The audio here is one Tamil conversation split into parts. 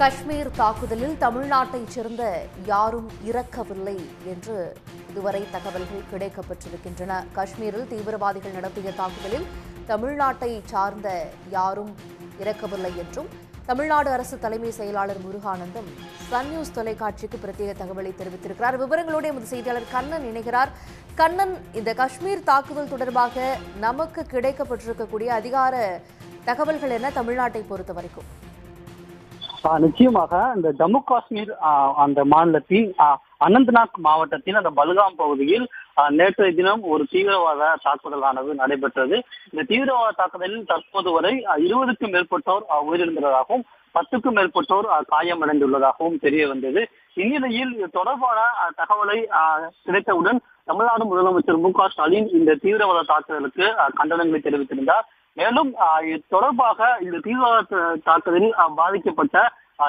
காஷ்மீர் தாக்குதலில் தமிழ்நாட்டைச் சேர்ந்த யாரும் இறக்கவில்லை என்று இதுவரை தகவல்கள் கிடைக்கப்பட்டிருக்கின்றன. காஷ்மீரில் தீவிரவாதிகள் நடத்திய தாக்குதலில் தமிழ்நாட்டை சார்ந்த யாரும் இறக்கவில்லை என்றும் தமிழ்நாடு அரசு தலைமை செயலாளர் முருகானந்தம் சன் நியூஸ் தொலைக்காட்சிக்கு பிரத்யேக தகவலை தெரிவித்திருக்கிறார். விவரங்களோடு எமது செய்தியாளர் கண்ணன் இணைகிறார். கண்ணன் இந்த காஷ்மீர் தாக்குதல் தொடர்பாக நமக்கு கிடைக்கப்பட்டிருக்கக்கூடிய அதிகார தகவல்கள் என்ன? தமிழ்நாட்டை பொறுத்த வரைக்கும் நிச்சயமாக இந்த ஜம்மு காஷ்மீர் அந்த மாநிலத்தின் அனந்த்நாக் மாவட்டத்தின் அந்த பல்காம் பகுதியில் நேற்றைய தினம் ஒரு தீவிரவாத தாக்குதலானது நடைபெற்றது. இந்த தீவிரவாத தாக்குதலில் தற்போது வரை இருபதுக்கும் மேற்பட்டோர் ஆ, உயிரிழந்ததாகவும் பத்துக்கும் மேற்பட்டோர் காயமடைந்துள்ளதாகவும் தெரிய வந்தது. இந்நிலையில் தொடர்பான தகவலை கிடைத்தவுடன் தமிழ்நாடு முதலமைச்சர் மு க ஸ்டாலின் இந்த தீவிரவாத தாக்குதலுக்கு கண்டனங்களை தெரிவித்திருந்தார். மேலும் இது தொடர்பாக இந்த தீவிரவாத தாக்குதலில் பாதிக்கப்பட்ட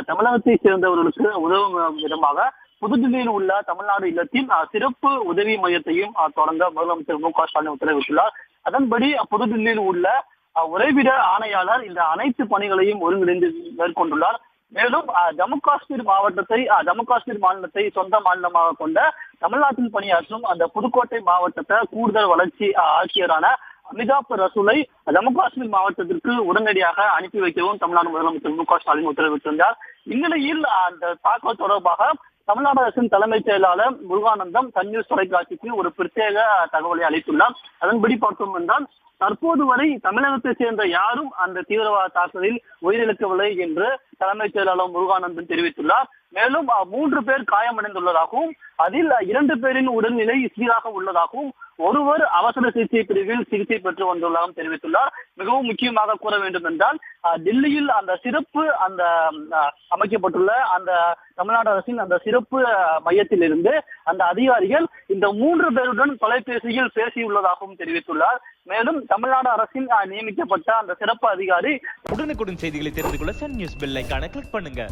தமிழகத்தை சேர்ந்தவர்களுக்கு உதவும் விதமாக புதுதில்லியில் உள்ள தமிழ்நாடு இல்லத்தில் சிறப்பு உதவி மையத்தையும் தொடங்க முதலமைச்சர் மு க ஸ்டாலின் உத்தரவிட்டுள்ளார். அதன்படி புதுதில்லியில் உள்ள உறைவிட ஆணையாளர் இந்த அனைத்து பணிகளையும் ஒருங்கிணைந்து மேற்கொண்டுள்ளார். மேலும் ஜம்மு காஷ்மீர் மாவட்டத்தை ஜம்மு காஷ்மீர் மாநிலத்தை சொந்த மாநிலமாக கொண்ட தமிழ்நாட்டில் பணியாற்றும் அந்த புதுக்கோட்டை மாவட்டத்தை கூடுதல் வளர்ச்சி ஆட்சியரான அமிதாப் ரசூலை ஜம்மு காஷ்மீர் மாவட்டத்திற்கு உடனடியாக அனுப்பி வைக்கவும் தமிழ்நாடு முதலமைச்சர் மு க ஸ்டாலின் உத்தரவிட்டிருந்தார். இந்நிலையில் அந்த தாக்கல் தொடர்பாக தமிழ்நாடு அரசின் தலைமைச் செயலாளர் முருகானந்தம் சன் நியூஸ் தொலைக்காட்சிக்கு ஒரு பிரத்யேக தகவலை அளித்துள்ளார். அதன்படி பார்த்தோம் என்றால் தற்போது வரை தமிழகத்தை சேர்ந்த யாரும் அந்த தீவிரவாத தாக்குதலில் உயிரிழக்கவில்லை என்று தலைமைச் செயலாளர் முருகானந்தன் தெரிவித்துள்ளார். மேலும் மூன்று பேர் காயமடைந்துள்ளதாகவும் அதில் இரண்டு பேரின் உடல்நிலை சீராக உள்ளதாகவும் ஒருவர் அவசர சிகிச்சை பிரிவில் சிகிச்சை பெற்று வந்துள்ளதாகவும் தெரிவித்துள்ளார். மிகவும் முக்கியமாக கூற வேண்டும் என்றால் டெல்லியில் அந்த சிறப்பு அந்த அமைக்கப்பட்டுள்ள அந்த தமிழ்நாடு அரசின் அந்த சிறப்பு மையத்தில் மையத்திலிருந்து அந்த அதிகாரிகள் இந்த மூன்று பேருடன் தொலைபேசியில் பேசியுள்ளதாகவும் தெரிவித்துள்ளார். மேலும் தமிழ்நாடு அரசின் நியமிக்கப்பட்ட அந்த சிறப்பு அதிகாரி உடனுக்குடன் செய்திகளை தெரிந்து கொள்ள Sun news bell icon click பண்ணுங்க.